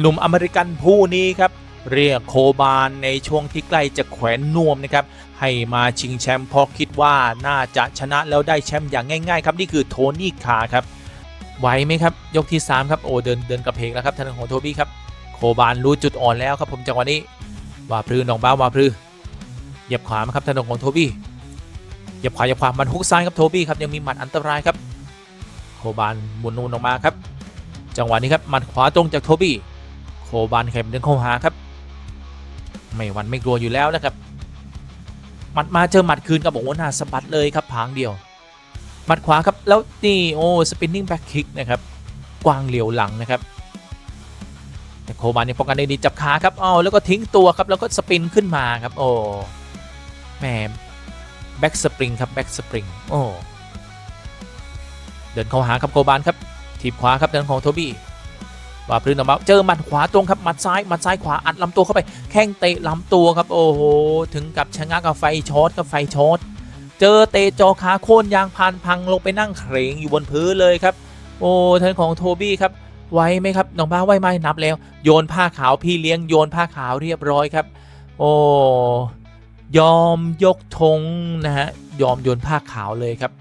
หนุ่มอเมริกันผู้นี้ครับเรียกโคบานในช่วงที่ใกล้จะแขวนนวมนะครับให้มาชิงแชมป์เพราะคิดว่าน่าจะชนะแล้วได้แชมป์อย่างง่าย ๆ ครับนี่คือโทนี่คาครับไหวไหมครับยกที่ 3 ครับโอเดินเดินกระเพกแล้วครับทางด้านของโทบี้ครับโคบานรู้จุดอ่อนแล้วครับผมจังหวะนี้ว่าพลือน้องบ้าวว่าพลือเหยียบขวาครับทางด้านของโทบี้เหยียบขวาเหยียบขวามันฮุกซ้ายครับโทบี้ครับยังมีหมัดอันตรายครับโคบานหมุนนูนออกมาครับ จังหวะนี้ครับหมัดขวาตรงจากโทบี้ โคบานแข็มเดินเข้าหาครับ ไม่วันไม่กลัวอยู่แล้วนะครับหมัดมาเจอหมัดคืนกับบอกว่าหน้าสะบัดเลยครับผางเดียวหมัดขวาครับแล้วนี่โอ้สปินนิ่งแบ็คคิกนะครับกวางเหลียวหลังนะครับแต่โคบานยังป้องกันได้ดีจับขาครับอ้าวแล้วก็ทิ้งตัวครับแล้วก็สปินขึ้นมาครับโอ้แหมแบ็กสปริงครับแบ็กสปริงโอ้เดินเข้าหาครับโคบานครับทีบขวาครับเดินของโทบี้ ว่าพื้นออกมาเจอหมัดขวาตรงครับหมัดซ้ายหมัดซ้ายขวาอัดลำตัวเข้าไปแข้งเตะลำตัวครับโอ้โหถึงกับชะงักกับไฟช็อตกับไฟช็อตเจอเตะจอขาโค่นยางพานพังลงไปนั่งเขรงอยู่บนพื้นเลยครับ โอ้ท่างของโทบี้ครับไหวไหมครับน้องบ้าไหวไหมนับแล้ว โยนผ้าขาวพี่เลี้ยงโยนผ้าขาวเรียบร้อยครับ โอ้ยอมยกธงนะฮะยอมโยนผ้าขาวเลยครับ